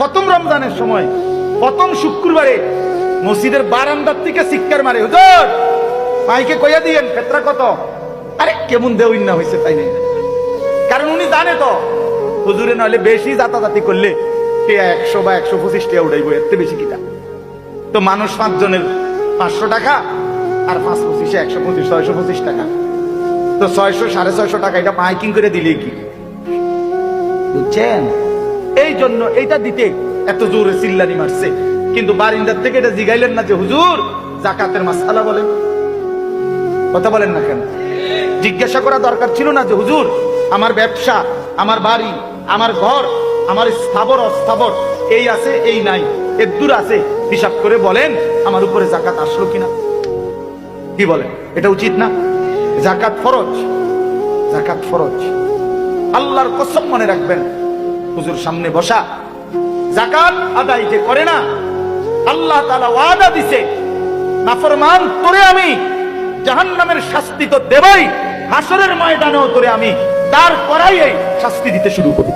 প্রথম রমজানের সময়, প্রথম শুক্রবারে মসজিদের বারান্দার থেকে চিৎকার মারে, হুজুর, মাইকে কইয়া দিয়েন, ফেতরা কত? আরে, কেমন দেউইন না হয়েছে তাই নেই। কারণ উনি জানে তো, হুজুরে নইলে বেশি জাতাজাতি করলে একশো বা একশো পঁচিশ টাকা উঠাইবো এর বেশি কিটা? তো মানুষ পাঁচজনের পাঁচশো টাকা, আর পাঁচ পঁচিশে একশো পঁচিশ, ছয়শো পঁচিশ টাকা। তো ছয়শো, সাড়ে ছয়শো টাকা এটা মাইকিং করে দিলে কি? বুঝছেন? এই জন্য এইটা দিতে এত জোরে চিল্লানি মারছে। কিন্তু বারিন্দার থেকে এটা জিগাইলেন না যে, হুজুর জাকাতের মাসালা বলেন। কথা বলেন না কেন? জিজ্ঞাসা করা দরকার ছিল না যে, হুজুর, আমার ব্যবসা, আমার বাড়ি, আমার ঘর, আমার স্থাবর, অস্থাবর, এই আছে, এই নাই, এর দূর আছে। হিসাব করে বলেন, আমার উপরে জাকাত আসলো কিনা? কি বলেন? এটা উচিত না? জাকাত ফরজ জাকাত ফরজ। আল্লাহর কসম মনে রাখবেন হুজুর সামনে বসা। জাকাত আদায় যে করে না, আল্লাহ তালা ওয়াদা দিছে, নাফরমান তোরে আমি জাহান নামের শাস্তি তো দেবই হাসরের ময়দানেও তোরে আমি, তার করাই এই শাস্তি দিতে শুরু করি।